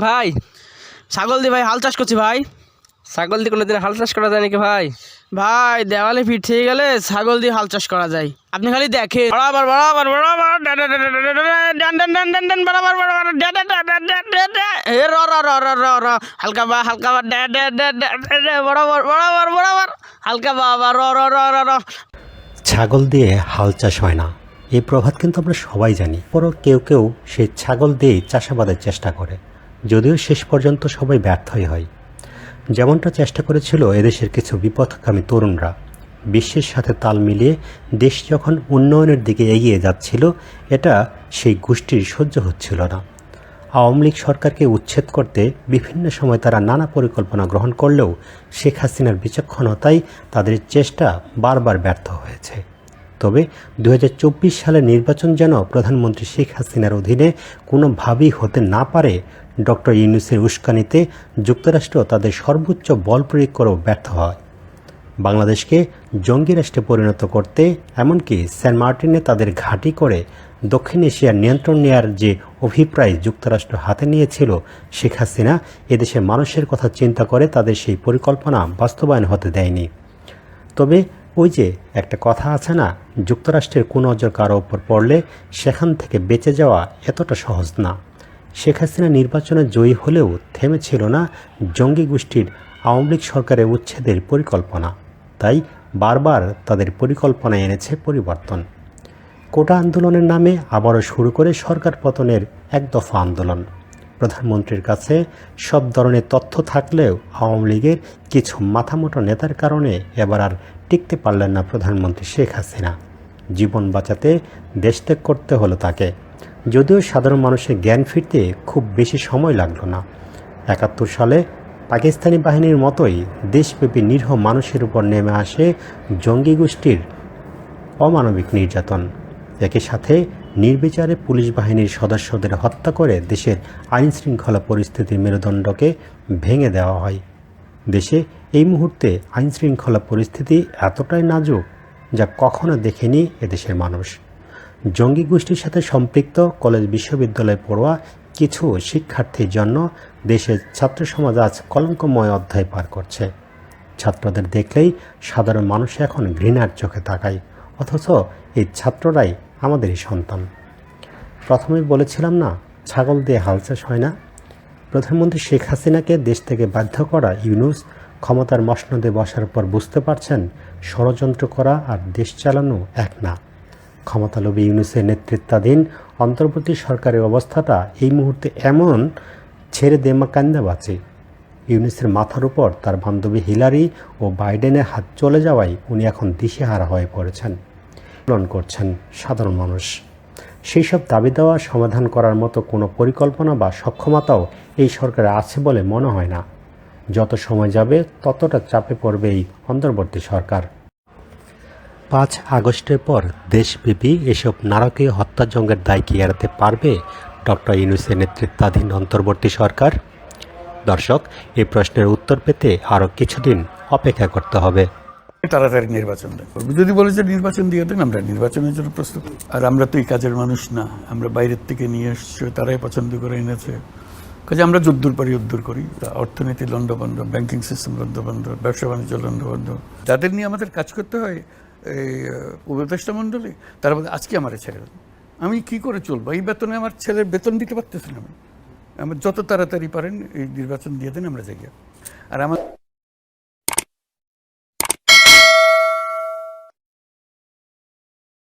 ভাই ছাগল দিয়ে ভাই হাল চাষ করছি ভাই ছাগল দিয়ে কোনোদিন হাল চাষ করা যায় নাকি ভাই ভাই দেওয়ালে ফিট থেকে গেলে ছাগল দিয়ে হাল চাষ করা যায় আপনি খালি দেখেন বরাবর বরাবর বরাবর ডান ডান ডান ডান ডান র র র র র র হালকা বা হালকা বা ডা ডা ডা ডা ডা, ডা, বরাবর বরাবর বরাবর হালকা বা বা র র র র র ছাগল দিয়ে হাল চাষ হয় না এই প্রভাত কিন্তু আমরা সবাই জানি পরও কেউ কেউ সেই ছাগল দিয়েই চাষাবাদের চেষ্টা করে যদিও শেষ পর্যন্ত সবাই ব্যর্থই হয়। যেমনটা চেষ্টা করেছিল এদেশের কিছু বিপথগামী তরুণরা। বিশ্বের সাথে তাল মিলিয়ে দেশ যখন উন্নয়নের দিকে এগিয়ে যাচ্ছিল, এটা সেই গোষ্ঠীর সহ্য হচ্ছিল না। আওয়ামী লীগ সরকারকে উচ্ছেদ করতে বিভিন্ন সময় তারা নানা পরিকল্পনা গ্রহণ করলেও শেখ হাসিনার বিচক্ষণতায় তাদের চেষ্টা বারবার ব্যর্থ হয়েছে। তবে দু হাজার চব্বিশ সালের নির্বাচন যেন প্রধানমন্ত্রী শেখ হাসিনার অধীনে কোনোভাবেই হতে না পারে ডক্টর ইউনুসের উস্কানিতে যুক্তরাষ্ট্র তাদের সর্বোচ্চ বল প্রয়োগ করেও ব্যর্থ হয়। বাংলাদেশকে জঙ্গি রাষ্ট্রে পরিণত করতে, এমনকি সেন্ট মার্টিনে তাদের ঘাঁটি করে দক্ষিণ এশিয়ার নিয়ন্ত্রণ নেওয়ার যে অভিপ্রায় যুক্তরাষ্ট্র হাতে নিয়েছিল, শেখ হাসিনা এদেশের মানুষের কথা চিন্তা করে তাদের সেই পরিকল্পনা বাস্তবায়ন হতে দেয়নি। তবে ওই যে একটা কথা আছে না, যুক্তরাষ্ট্রের কোন নজর কারও ওপর পড়লে সেখান থেকে বেঁচে যাওয়া এতটা সহজ না। শেখ হাসিনা নির্বাচনে জয়ী হলেও থেমেছিল না জঙ্গি গোষ্ঠীর আওয়ামী লীগ সরকারের উচ্ছেদের পরিকল্পনা। তাই বারবার তাদের পরিকল্পনা এনেছে পরিবর্তন। কোটা আন্দোলনের নামে আবারও শুরু করে সরকার পতনের এক দফা আন্দোলন। প্রধানমন্ত্রীর কাছে সব ধরনের তথ্য থাকলেও আওয়ামী লীগের কিছু মাথামোটা নেতার কারণে এবার আর টিকতে পারলেন না প্রধানমন্ত্রী শেখ হাসিনা। জীবন বাঁচাতে দেশত্যাগ করতে হলো তাকে। যদিও সাধারণ মানুষের জ্ঞান ফিরতে খুব বেশি সময় লাগল না। একাত্তর সালে পাকিস্তানি বাহিনীর মতোই দেশব্যাপী নিরীহ মানুষের উপর নেমে আসে জঙ্গি গোষ্ঠীর অমানবিক নির্যাতন। একই সাথে নির্বিচারে পুলিশ বাহিনীর সদস্যদের হত্যা করে দেশের আইন শৃঙ্খলা পরিস্থিতির মেরুদণ্ডকে ভেঙে দেওয়া হয়। দেশে এই মুহূর্তে আইন শৃঙ্খলা পরিস্থিতি এতটাই নাজুক যা কখনো দেখেনি এদেশের মানুষ। জঙ্গি গোষ্ঠীর সাথে সম্পৃক্ত কলেজ বিশ্ববিদ্যালয়ে পড়ুয়া কিছু শিক্ষার্থীর জন্য দেশের ছাত্র সমাজ আজ কলঙ্কময় অধ্যায় পার করছে। ছাত্রদের দেখলেই সাধারণ মানুষ এখন ঘৃণার চোখে তাকায়, অথচ এই ছাত্ররাই আমাদেরই সন্তান। প্রথমে বলেছিলাম না, ছাগল দিয়ে হাল চাষ হয় না? প্রধানমন্ত্রী শেখ হাসিনাকে দেশ থেকে বাধ্য করা ইউনুস ক্ষমতার মসনদে বসার পর বুঝতে পারছেন, ষড়যন্ত্র করা আর দেশ চালানো এক না। ক্ষমতালোভী ইউনুসের নেতৃত্বাধীন অন্তর্বর্তী সরকারের অবস্থাটা এই মুহূর্তে এমন, ছেড়ে দেমা কান্দা বাঁচে। ইউনিসের মাথার উপর তার বান্ধবী হিলারি ও বাইডেনের হাত চলে যাওয়ায় উনি এখন দিশেহারা হয়ে পড়েছেন আন্দোলন করছেন সাধারণ মানুষ। সেই সব দাবি দেওয়া, সমাধান করার মতো কোনো পরিকল্পনা বা সক্ষমতাও এই সরকারে আছে বলে মনে হয় না। যত সময় যাবে, ততটা চাপে পড়বে এই অন্তর্বর্তী সরকার। পাঁচ আগস্টের পর দেশব্যাপী এসব নারকীয় হত্যাযজ্ঞের দায় কি এড়াতে পারবে ডক্টর ইউনুসের নেতৃত্বাধীন অন্তর্বর্তী সরকার? দর্শক, এই প্রশ্নের উত্তর পেতে আরও কিছুদিন অপেক্ষা করতে হবে। তাড়াতাড়ি নির্বাচন করব। যদি বলে যে নির্বাচন দিয়ে দেন, আমরা নির্বাচনের জন্য প্রস্তুত। আর আমরা তো এই কাজের মানুষ না, আমরা বাইরের থেকে নিয়ে এসছি, তারাই পছন্দ করে এনেছে। কাজে আমরা যদ্দূর পারি উদ্দূর করি। অর্থনীতি লণ্ডভণ্ড, ব্যাংকিং সিস্টেম লণ্ডভণ্ড, ব্যবসা বাণিজ্য লণ্ডভণ্ড। যাদের নিয়ে আমাদের কাজ করতে হয় এই উপদেষ্টা মণ্ডলী, তারা বলে আজকে আমার ছেড়ে আমি কি করে চলবো? এই বেতনে আমার ছেলের বেতন দিতে পারতেছি না। আমি আমার যত তাড়াতাড়ি পারেন, এই নির্বাচন দিয়ে দেন, আমরা জায়গা আর আমার